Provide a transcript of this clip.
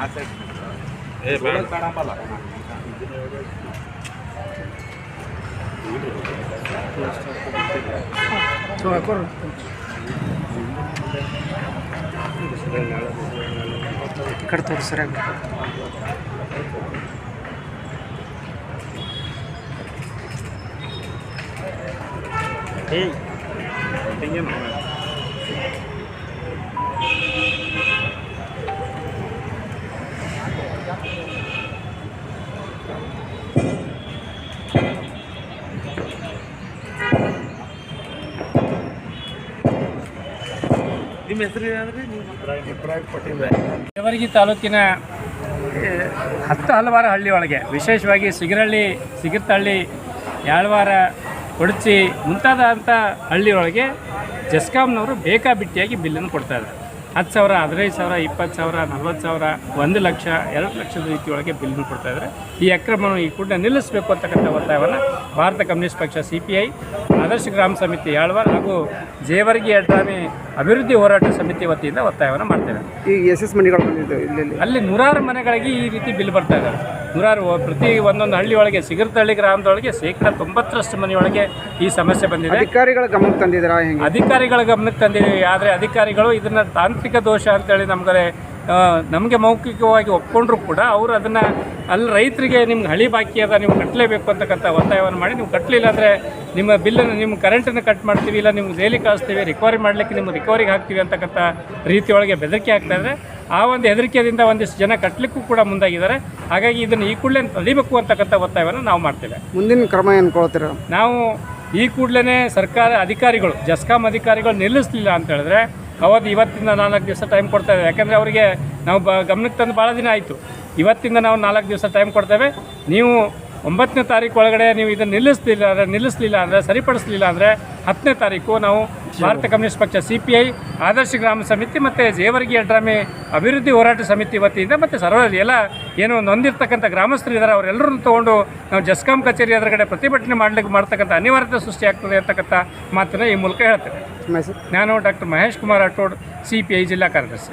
Eh, Kartu serang. Hei, pinjam. Thank you. ನಿಮ್ಮ ಹೆಸರು ಏನಂದ್ರಿ? ಇಬ್ರಾಹಿಂ ಪಟೇಲ್ ಕಲಬುರಗಿ ತಾಲೂಕಿನ ಹತ್ತು ಹಲವಾರು ಹಳ್ಳಿ ಒಳಗೆ ವಿಶೇಷವಾಗಿ ಸಿಗರಳ್ಳಿ ಸಿಗಿರ್ತಹಳ್ಳಿ ಯಾಳ್ವಾರ ಕೊಡಚಿ ಮುಂತಾದಂಥ ಹಳ್ಳಿ ಒಳಗೆ ಜಸ್ಕಾಮ್ನವರು ಬೇಕಾಬಿಟ್ಟಿಯಾಗಿ ಬಿಲ್ಲನ್ನು ಕೊಡ್ತಾ ಇದ್ದಾರೆ. ಹತ್ತು ಸಾವಿರ ಹದಿನೈದು ಸಾವಿರ ಇಪ್ಪತ್ತು ಸಾವಿರ ನಲ್ವತ್ತು ಸಾವಿರ ಒಂದು ಲಕ್ಷ ಎರಡು ಲಕ್ಷದ ರೀತಿಯೊಳಗೆ ಬಿಲ್ ಕೊಡ್ತಾ ಇದ್ದಾರೆ ಈ ಅಕ್ರಮವನ್ನು ಈ ಕೂಡ ನಿಲ್ಲಿಸಬೇಕು ಅಂತಕ್ಕಂಥ ಒತ್ತಾಯವನ್ನು ಭಾರತ ಕಮ್ಯುನಿಸ್ಟ್ ಪಕ್ಷ ಸಿ ಪಿ ಐ ಆದರ್ಶ ಗ್ರಾಮ ಸಮಿತಿ ಆಳ್ವಾರ್ ಹಾಗೂ ಜೇವರ್ಗಿ ಅಡ್ಡಾಮಿ ಅಭಿವೃದ್ಧಿ ಹೋರಾಟ ಸಮಿತಿ ವತಿಯಿಂದ ಒತ್ತಾಯವನ್ನು ಮಾಡ್ತೇವೆ. ಈ ಎಸ್ ಎಸ್ ಮನೆಗಳು ಅಲ್ಲಿ ನೂರಾರು ಮನೆಗಳಿಗೆ ಈ ರೀತಿ ಬಿಲ್ ಬರ್ತಾ ಇದ್ದಾರೆ ನೂರಾರು ಪ್ರತಿ ಒಂದೊಂದು ಹಳ್ಳಿಯೊಳಗೆ ಸಿಗರ್ತಹಳ್ಳಿ ಗ್ರಾಮದೊಳಗೆ ಶೇಕಡ ತೊಂಬತ್ತರಷ್ಟು ಮನೆಯೊಳಗೆ ಈ ಸಮಸ್ಯೆ ಬಂದಿದೆ. ಅಧಿಕಾರಿಗಳ ಗಮನಕ್ಕೆ ತಂದಿದ್ದೀರಾ ಅಧಿಕಾರಿಗಳ ಗಮನಕ್ಕೆ ತಂದಿದ್ದೀವಿ ಆದರೆ ಅಧಿಕಾರಿಗಳು ಇದನ್ನು ತಾಂತ್ರಿಕ ದೋಷ ಅಂತೇಳಿ ನಮ್ಗೆ ನಮಗೆ ಮೌಖಿಕವಾಗಿ ಒಪ್ಕೊಂಡ್ರು ಕೂಡ ಅವರು ಅದನ್ನು ಅಲ್ಲಿ ರೈತರಿಗೆ ನಿಮ್ಗೆ ಹಳಿ ಬಾಕಿ ಅದ ನೀವು ಕಟ್ಟಲೇಬೇಕು ಅಂತಕ್ಕಂಥ ಒತ್ತಾಯವನ್ನು ಮಾಡಿ ನೀವು ಕಟ್ಟಲಿಲ್ಲ ಅಂದರೆ ನಿಮ್ಮ ಬಿಲ್ಲನ್ನು ನಿಮ್ಮ ಕರೆಂಟನ್ನು ಕಟ್ ಮಾಡ್ತೀವಿ ಇಲ್ಲ ನಿಮ್ಗೆ ಜೈಲಿಗೆ ಕಳಿಸ್ತೀವಿ ರಿಕವರಿ ಮಾಡಲಿಕ್ಕೆ ನಿಮ್ಮ ರಿಕವರಿಗೆ ಹಾಕ್ತೀವಿ ಅಂತಕ್ಕಂಥ ರೀತಿಯೊಳಗೆ ಬೆದರಿಕೆ ಆಗ್ತಾ ಇದ್ದಾರೆ ಆ ಒಂದು ಹೆದರಿಕೆಯಿಂದ ಒಂದಿಷ್ಟು ಜನ ಕಟ್ಟಲಿಕ್ಕೂ ಕೂಡ ಮುಂದಾಗಿದ್ದಾರೆ. ಹಾಗಾಗಿ ಇದನ್ನು ಈ ಕೂಡಲೇ ತಡಿಬೇಕು ಅಂತಕ್ಕಂಥ ಒತ್ತಾಯವನ್ನು ನಾವು ಮಾಡ್ತೇವೆ. ಮುಂದಿನ ಕ್ರಮ ಏನು ಕೊಡ್ತೀರ? ನಾವು ಈ ಕೂಡಲೇ ಸರ್ಕಾರ ಅಧಿಕಾರಿಗಳು ಜಸ್ಕಾಮ್ ಅಧಿಕಾರಿಗಳು ನಿಲ್ಲಿಸಲಿಲ್ಲ ಅಂತ ಹೇಳಿದ್ರೆ ಅವತ್ತು ಇವತ್ತಿಂದ ನಾಲ್ಕು ದಿವಸ ಟೈಮ್ ಕೊಡ್ತಾ ಇದ್ದಾರೆ ಯಾಕಂದರೆ ಅವರಿಗೆ ನಾವು ಬ ಗಮನಕ್ಕೆ ತಂದು ಭಾಳ ದಿನ ಆಯಿತು. ಇವತ್ತಿಂದ ನಾವು ನಾಲ್ಕು ದಿವಸ ಟೈಮ್ ಕೊಡ್ತೇವೆ. ನೀವು ಒಂಬತ್ತನೇ ತಾರೀಕು ಒಳಗಡೆ ನೀವು ಇದನ್ನು ನಿಲ್ಲಿಸಲಿಲ್ಲ ಅಂದರೆ ನಿಲ್ಲಿಸಲಿಲ್ಲ ಅಂದರೆ ಸರಿಪಡಿಸಲಿಲ್ಲ ಅಂದರೆ ಹತ್ತನೇ ತಾರೀಕು ನಾವು ಭಾರತ ಕಮ್ಯುನಿಸ್ಟ್ ಪಕ್ಷ ಸಿ ಪಿ ಐ ಆದರ್ಶ ಗ್ರಾಮ ಸಮಿತಿ ಮತ್ತು ಜೇವರ್ಗಿ ಅಡ್ರಾಮಿ ಅಭಿವೃದ್ಧಿ ಹೋರಾಟ ಸಮಿತಿ ವತಿಯಿಂದ ಮತ್ತು ಸರ್ವ ಎಲ್ಲ ಏನು ನೊಂದಿರ್ತಕ್ಕಂಥ ಗ್ರಾಮಸ್ಥರು ಇದ್ದಾರೆ ಅವರೆಲ್ಲರನ್ನು ತೊಗೊಂಡು ನಾವು ಜಸ್ಕಾಂ ಕಚೇರಿ ಎದುರುಗಡೆ ಪ್ರತಿಭಟನೆ ಮಾಡಲಿಕ್ಕೆ ಮಾಡ್ತಕ್ಕಂಥ ಅನಿವಾರ್ಯತೆ ಸೃಷ್ಟಿಯಾಗ್ತದೆ ಅಂತಕ್ಕಂಥ ಮಾತನ್ನು ಈ ಮೂಲಕ ಹೇಳ್ತೇನೆ. ನಾನು doctor Mahesh Kumar Atod C P I ಜಿಲ್ಲಾ ಕಾರ್ಯದರ್ಶಿ.